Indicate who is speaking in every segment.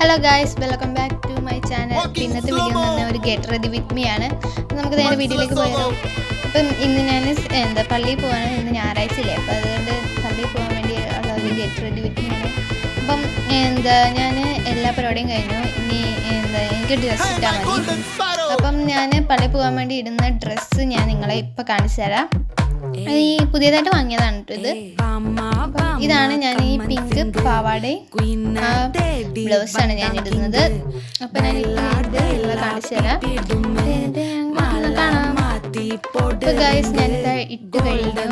Speaker 1: Hello guys welcome back to my channel ഇന്നത്തെ video എന്ന് പറഞ്ഞാൽ ഒരു ഗെറ്റ് റെഡി വിത്ത് മീ ആണ്. നമുക്ക് നേരെ വീഡിയോയിലേക്ക് പോയാലോ. അപ്പം ഇന്ന് ഞാൻ എന്താ പള്ളിയിൽ പോകാനാണ് ഇന്ന് ഞായറാഴ്ച ഇല്ലേ അപ്പം അതുകൊണ്ട് പള്ളിയിൽ പോകാൻ വേണ്ടി ഉള്ള ഒരു ഗെറ്റ് റെഡി വിത്ത് മീ ആണ്. അപ്പം എന്താ ഞാൻ എല്ലാ പരിപാടിയും കഴിഞ്ഞു. ഇനി എന്താ എനിക്ക് ഡ്രസ്സ് ഇട്ടാൽ മതി. അപ്പം ഞാൻ പള്ളിയിൽ പോകാൻ വേണ്ടി ഇടുന്ന ഡ്രസ്സ് ഞാൻ നിങ്ങളെ ഇപ്പം കാണിച്ചു തരാം. ഈ പുതിയതായിട്ട് വാങ്ങിയതാണ് ഇത്. ഇതാണ് ഞാൻ ഈ പിങ്ക് പാവാടയും ആണ് ഞാൻ ഇടുന്നത്. അപ്പൊ ഞാൻ ഇത് കാണിച്ചു തരാം. ഇത് ഞാൻ കാണാം. ഇപ്പൊ ഗൈസ് ഞാനിത് ഇട്ട് കഴിഞ്ഞു.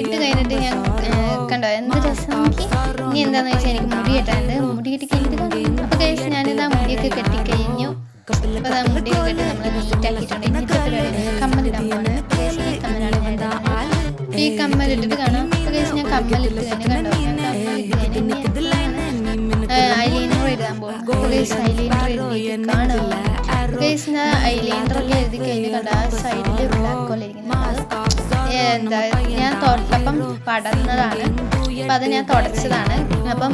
Speaker 1: ഇട്ട് കഴിഞ്ഞിട്ട് ഞാൻ കണ്ടോ? എന്ത് രസം ഇനി എന്താന്ന് വെച്ചാൽ എനിക്ക് മുടി കെട്ടാണ്ട് മുടി കെട്ടി കഴിഞ്ഞിട്ട്. അപ്പൊ ഗൈസ് നമ്മൾ കമ്മലിടാൻ Guys, ഈ കമ്മലാണ് കമ്മലിട്ടിട്ട് കാണാം. ഞാൻ കമ്മലിട്ട് തന്നെ കണ്ടോ? ഐലൈനർ എഴുതാൻ പോകും ഐലൈനർ എഴുതി കഴിഞ്ഞ് ആ സൈഡിൽ ബ്ലാക്ക് പോലെ ഇരിക്കുന്നത് എന്താ ഞാൻ തൊട്ടപ്പം പടർന്നതാണ്. അപ്പം അത് ഞാൻ തുടച്ചതാണ്. അപ്പം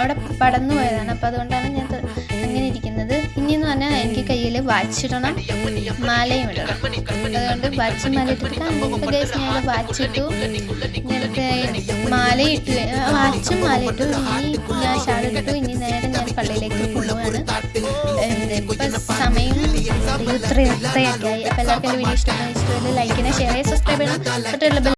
Speaker 1: അവിടെ പടന്നു പോയതാണ്. അപ്പം അതുകൊണ്ടാണ് എനിക്ക് കയ്യിൽ വാച്ചിടണം. മാലയും ഇടണം അതുകൊണ്ട് വാച്ച് മാല ഇട്ടിട്ട് ഞാൻ വാച്ചിട്ടു. ഇങ്ങനത്തെ മാലയിട്ടു വാച്ചും മാല ഇട്ടു ഇനി ഞാൻ ഷാളിട്ടു ഇനി നേരെ ഞാൻ പള്ളിയിലേക്ക് പോവുകയാണ്. സമയം ഇത്രയും ഇത്രയൊക്കെ ആയി. അപ്പോൾ എല്ലാവർക്കും വീഡിയോ ഇഷ്ടമായി ഇഷ്ടമല്ല ലൈക്കിനെ ഷെയർ ചെയ്യുക സബ്സ്ക്രൈബ് ചെയ്യണം.